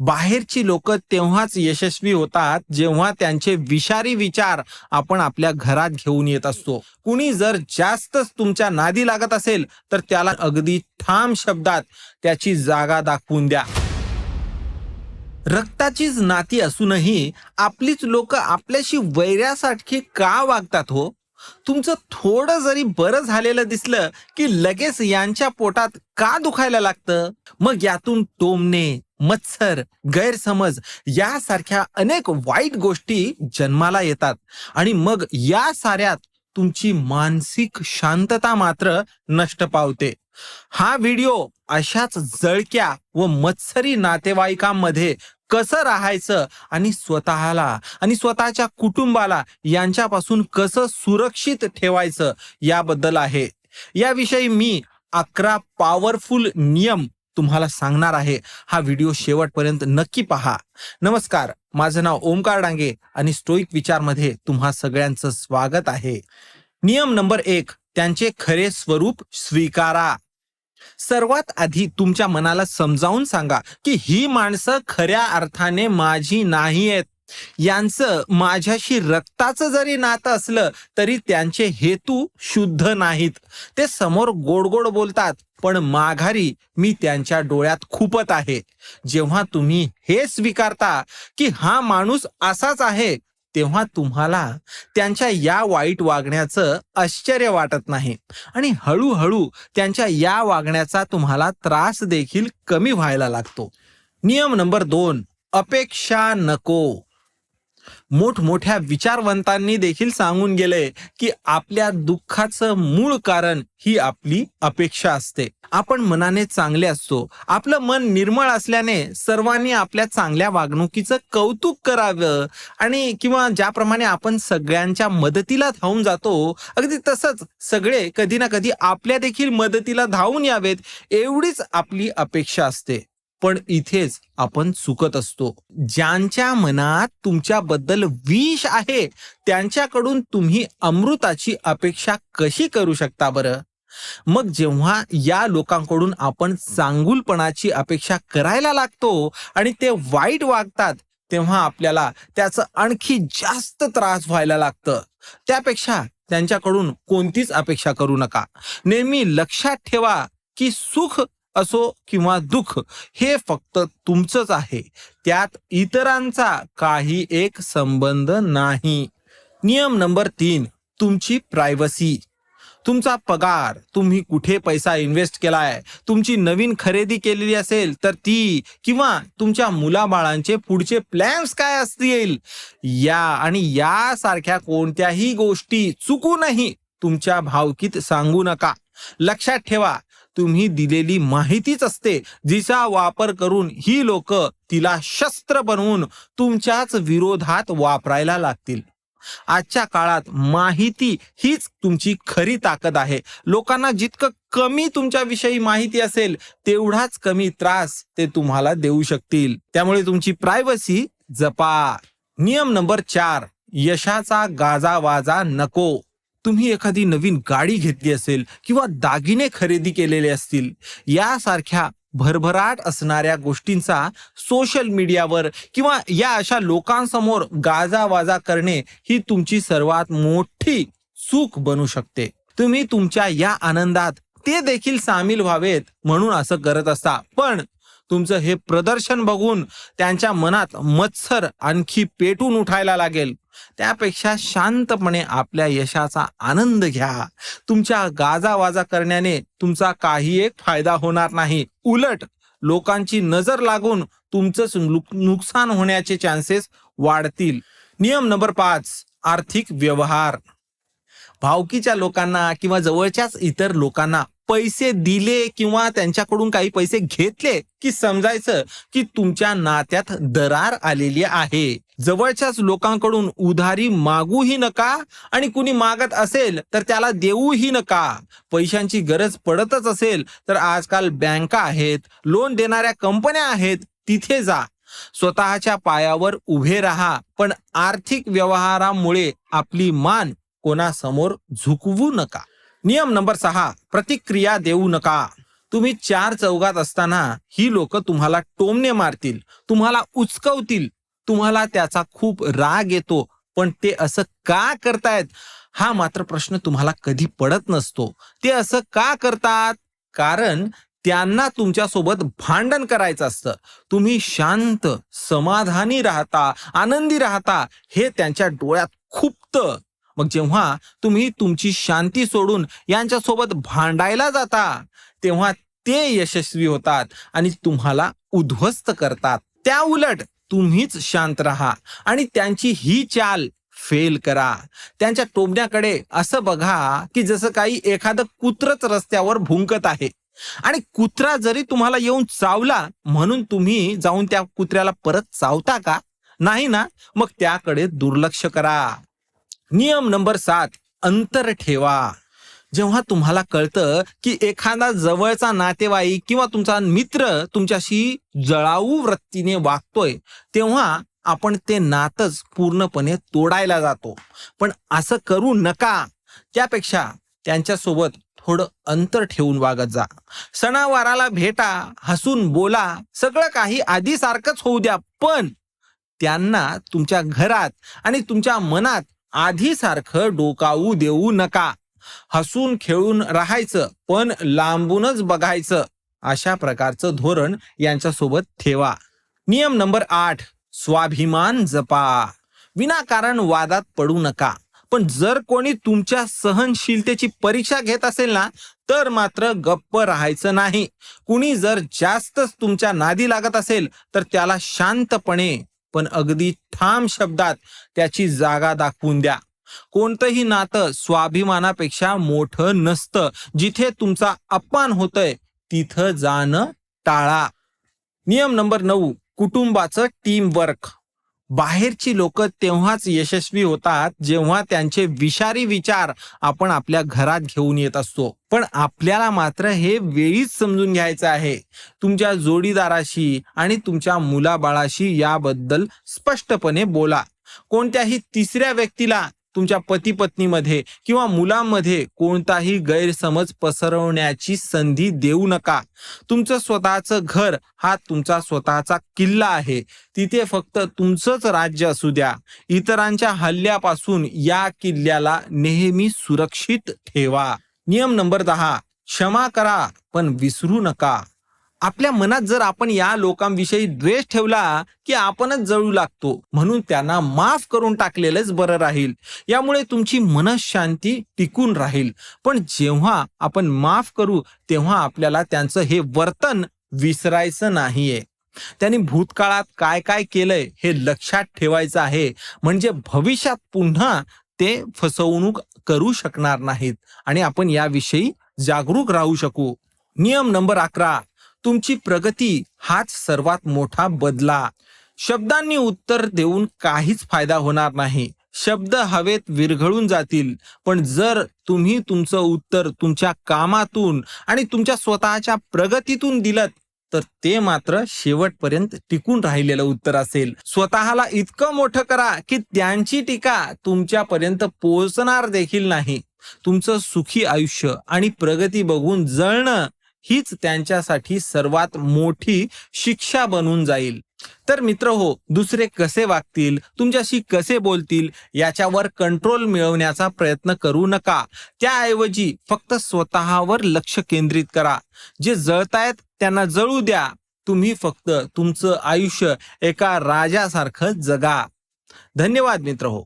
बाहेरची लोक तेव्हाच यशस्वी होतात जेव्हा त्यांचे विषारी विचार आपण आपल्या घरात घेऊन येत असतो. कुणी जर जास्तच तुमच्या नादी लागत असेल तर त्याला अगदी ठाम शब्दात त्याची जागा दाखवून द्या. रक्ताचीच नाती असूनही आपलीच लोक आपल्याशी वैऱ्यासारखी का वागतात हो? तुमचं थोडं जरी बरं झालेलं दिसलं की लगेच यांच्या पोटात का दुखायला लागतं? मग यातून टोमणे मत्सर गैरसमज यासारख्या अनेक वाईट गोष्टी जन्माला येतात. आणि मग या साऱ्यात तुमची मानसिक शांतता मात्र नष्ट पावते. हा व्हिडिओ अशाच जळक्या व मत्सरी नातेवाईकांमध्ये कसं राहायचं आणि स्वतःला आणि स्वतःच्या कुटुंबाला यांच्यापासून कसं सुरक्षित ठेवायचं याबद्दल आहे. याविषयी मी अकरा पॉवरफुल नियम तुम्हाला सांगणार आहे हा व्हिडिओ शेवटपर्यंत नक्की पहा. नमस्कार माझं नाव ओमकार डांगे आणि स्टोईक विचारमध्ये तुम्हा सगळ्यांचं स्वागत आहे. नियम नंबर एक त्यांचे खरे स्वरूप स्वीकारा. सर्वात आधी तुमच्या मनाला समजावून सांगा की ही माणसं खऱ्या अर्थाने माझी नाही आहेत यांचं माझ्याशी रक्ताचं जरी नातं असलं तरी त्यांचे हेतू शुद्ध नाहीत. ते समोर गोड गोड बोलतात पण माघारी मी त्यांच्या डोळ्यात खूपत आहे. जेव्हा तुम्ही हे स्वीकारता की हा माणूस असाच आहे तेव्हा तुम्हाला त्यांच्या या वाईट वागण्याचं आश्चर्य वाटत नाही. आणि हळूहळू त्यांच्या या वागण्याचा तुम्हाला त्रास देखील कमी व्हायला लागतो. नियम नंबर दोन अपेक्षा नको. मोठमोठ्या विचारवंतांनी देखील सांगून गेले की आपल्या दुःखाचं मूळ कारण ही आपली अपेक्षा असते. आपण मनाने चांगले असतो. आपलं मन निर्मळ असल्याने सर्वांनी आपल्या चांगल्या वागणुकीचं कौतुक करावं आणि किंवा ज्याप्रमाणे आपण सगळ्यांच्या मदतीला धावून जातो अगदी तसंच सगळे कधी ना कधी आपल्या देखील मदतीला धावून यावेत एवढीच आपली अपेक्षा असते. पण इथेच आपण चुकत असतो. ज्यांच्या मनात तुमच्याबद्दल विष आहे त्यांच्याकडून तुम्ही अमृताची अपेक्षा कशी करू शकता बरं? मग जेव्हा या लोकांकडून आपण चांगुलपणाची अपेक्षा करायला लागतो आणि ते वाईट वागतात तेव्हा आपल्याला त्याचं आणखी जास्त त्रास व्हायला लागतं. त्यापेक्षा त्यांच्याकडून कोणतीच अपेक्षा करू नका. नेहमी लक्षात ठेवा की सुख असो किंवा दुःख हे फक्त तुमचंच आहे. त्यात इतरांचा काही एक संबंध नाही. नियम नंबर तीन तुमची प्रायव्हसी. तुमचा पगार तुम्ही कुठे पैसा इन्व्हेस्ट केलाय तुमची नवीन खरेदी केलेली असेल तर ती किंवा तुमच्या मुलाबाळांचे पुढचे प्लॅन्स काय असतील? या आणि यासारख्या कोणत्याही गोष्टी चुकूनही तुमच्या भावकीत सांगू नका. लक्षात ठेवा तुम्ही दिलेली माहितीच असते. जिचा वापर करून ही लोक तिला शस्त्र बनवून तुमच्याच विरोधात वापरायला लागतील. आजच्या काळात माहिती हीच तुमची खरी ताकद आहे. लोकांना जितकं कमी तुमच्याविषयी माहिती असेल तेवढाच कमी त्रास ते तुम्हाला देऊ शकतील. त्यामुळे तुमची प्रायव्हसी जपा. नियम नंबर चार यशाचा गाजावाजा नको. तुम्ही एखादी नवीन गाडी घेतली असेल किंवा दागिने खरेदी केलेले असतील यासारख्या भरभराट असणाऱ्या गोष्टींचा सोशल मीडियावर किंवा या अशा लोकांसमोर गाजावाजा करणे ही तुमची सर्वात मोठी चूक बनू शकते. तुम्ही तुमच्या या आनंदात ते देखील सामील व्हावेत म्हणून असं करत असता. पण तुमचं हे प्रदर्शन बघून त्यांच्या मनात मत्सर आणखी पेटून उठायला लागेल. त्यापेक्षा शांतपणे आपल्या यशाचा आनंद घ्या. तुमच्या गाजावाजा करण्याने तुमचा काही एक फायदा होणार नाही. उलट लोकांची नजर लागून तुमचंच नुकसान होण्याचे चान्सेस वाढतील. नियम नंबर पाच आर्थिक व्यवहार. भावकीच्या लोकांना किंवा जवळच्याच इतर लोकांना पैसे दिले किंवा त्यांच्याकडून काही पैसे घेतले की समजायचं की तुमच्या नात्यात दरार आलेली आहे. जवळच्याच लोकांकडून उधारी मागूही नका आणि कुणी मागत असेल तर त्याला देऊही नका. पैशांची गरज पडतच असेल तर आजकाल बँका आहेत लोन देणाऱ्या कंपन्या आहेत तिथे जा. स्वतःच्या पायावर उभे राहा पण आर्थिक व्यवहारामुळे आपली मान कोणासमोर झुकवू नका. नियम नंबर सहा प्रतिक्रिया देऊ नका. तुम्ही चार चौघात असताना ही लोक तुम्हाला टोमने मारतील तुम्हाला उचकवतील तुम्हाला त्याचा खूप राग येतो पण ते असं का करतायत? हा मात्र प्रश्न तुम्हाला कधी पडत नसतो. ते असं का करतात? कारण त्यांना तुमच्यासोबत भांडण करायचं असतं. तुम्ही शांत समाधानी राहता आनंदी राहता हे त्यांच्या डोळ्यात खुपतं. मग जेव्हा तुम्ही तुमची शांती सोडून यांच्यासोबत भांडायला जाता तेव्हा ते यशस्वी होतात आणि तुम्हाला उद्ध्वस्त करतात. त्या उलट तुम्हीच शांत राहा आणि त्यांची ही चाल फेल करा. त्यांच्या टोबण्याकडे असं बघा की जसं काही एखादं कुत्रच रस्त्यावर भुंकत आहे आणि कुत्रा जरी तुम्हाला येऊन चावला म्हणून तुम्ही जाऊन त्या कुत्र्याला परत चावता का? नाही ना? मग त्याकडे दुर्लक्ष करा. नियम नंबर सात अंतर ठेवा. जेव्हा तुम्हाला कळतं की एखादा जवळचा नातेवाईक किंवा तुमचा मित्र तुमच्याशी जळाऊ वृत्तीने वागतोय तेव्हा आपण ते नातच पूर्णपणे तोडायला जातो. पण असं करू नका. त्यापेक्षा त्यांच्यासोबत थोडं अंतर ठेवून वागत जा. सणावाराला भेटा हसून बोला सगळं काही आधी सारखंच होऊ द्या पण त्यांना तुमच्या घरात आणि तुमच्या मनात आधीसारखं डोकावू देऊ नका. हसून खेळून राहायचं पण लांबूनच बघायचं. अशा प्रकारचं धोरण यांच्यासोबत ठेवा. नियम नंबर आठ स्वाभिमान जपा. विनाकारण वादात पडू नका. पण जर कोणी तुमच्या सहनशीलतेची परीक्षा घेत असेल ना तर मात्र गप्प राहायचं नाही. कुणी जर जास्तच तुमच्या नादी लागत असेल तर त्याला शांतपणे पण अगदी ठाम शब्दात त्याची जागा दाखवून द्या. कोणतंही नातं स्वाभिमानापेक्षा मोठं नसतं. जिथे तुमचा अपमान होतोय तिथं जाणं टाळा. नियम नंबर नऊ कुटुंबाचं टीम वर्क बाहेरची लोक तेव्हाच यशस्वी होतात जेव्हा त्यांचे विषारी विचार आपण आपल्या घरात घेऊन येत असतो. पण आपल्याला मात्र हे वेळीच समजून घ्यायचं आहे. तुमच्या जोडीदाराशी आणि तुमच्या मुलाबाळाशी याबद्दल स्पष्टपणे बोला. कोणत्याही तिसऱ्या व्यक्तीला तुमच्या पती पत्नीमध्ये किंवा मुलांमध्ये कोणताही गैरसमज पसरवण्याची संधी देऊ नका. तुमचं स्वतःचं घर हा तुमचा स्वतःचा किल्ला आहे. तिथे फक्त तुमचंच राज्य असू द्या. इतरांच्या हल्ल्यापासून या किल्ल्याला नेहमी सुरक्षित ठेवा. नियम नंबर दहा क्षमा करा पण विसरू नका. आपल्या मनात जर आपण या लोकांविषयी द्वेष ठेवला की आपणच जळू लागतो म्हणून त्यांना माफ करून टाकलेलंच बरं राहील. यामुळे तुमची मनशांती टिकून राहील. पण जेव्हा आपण माफ करू तेव्हा आपल्याला त्यांचं हे वर्तन विसरायचं नाहीये. त्यांनी भूतकाळात काय काय केलंय हे लक्षात ठेवायचं आहे. म्हणजे भविष्यात पुन्हा ते फसवणूक करू शकणार नाहीत. आणि आपण याविषयी जागरूक राहू शकू. नियम नंबर अकरा. तुमची प्रगती हाच सर्वात मोठा बदला. शब्दांनी उत्तर देऊन काहीच फायदा होणार नाही. शब्द हवेत विरघळून जातील पण जर तुम्ही तुमचं उत्तर तुमच्या कामातून आणि तुमच्या स्वतःच्या प्रगतीतून दिलं तर ते मात्र शेवटपर्यंत टिकून राहिलेलं उत्तर असेल. स्वतःला इतकं मोठं करा की त्यांची टीका तुमच्यापर्यंत पोहोचणार देखील नाही. तुमचं सुखी आयुष्य आणि प्रगती बघून जळणं हीच त्यांच्यासाठी सर्वात मोठी शिक्षा बनून जाईल. तर मित्र हो दुसरे कसे वागतील? तुमच्याशी कसे बोलतील? याच्यावर कंट्रोल मिळवण्याचा प्रयत्न करू नका. त्याऐवजी फक्त स्वतःवर लक्ष केंद्रित करा. जे जळतायत त्यांना जळू द्या. तुम्ही फक्त तुमचं आयुष्य एका राजासारखं जगा. धन्यवाद मित्र हो.